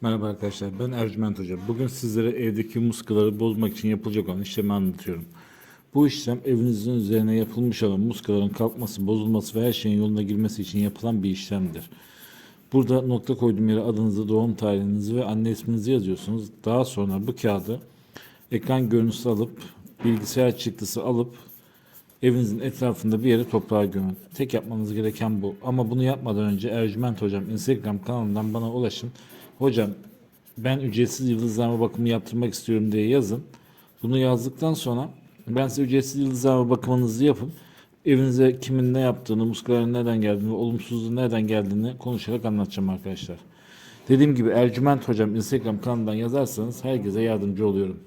Merhaba arkadaşlar ben Ercüment Hoca. Bugün sizlere evdeki muskaları bozmak için yapılacak olan işlemi anlatıyorum. Bu işlem evinizin üzerine yapılmış olan muskaların kalkması, bozulması ve her şeyin yoluna girmesi için yapılan bir işlemdir. Burada nokta koyduğum yere adınızı, doğum tarihinizi ve anne isminizi yazıyorsunuz. Daha sonra bu kağıdı ekran görüntüsü alıp bilgisayar çıktısı alıp evinizin etrafında bir yere toprağa gömün. Tek yapmanız gereken bu. Ama bunu yapmadan önce Ercüment Hocam Instagram kanalından bana ulaşın. Hocam ben ücretsiz yıldızlama bakımı yaptırmak istiyorum diye yazın. Bunu yazdıktan sonra ben size ücretsiz yıldızlama bakımınızı yapın. Evinize kimin ne yaptığını, muskaların nereden geldiğini olumsuzluğun nereden geldiğini konuşarak anlatacağım arkadaşlar. Dediğim gibi Ercüment Hocam Instagram kanalından yazarsanız herkese yardımcı oluyorum.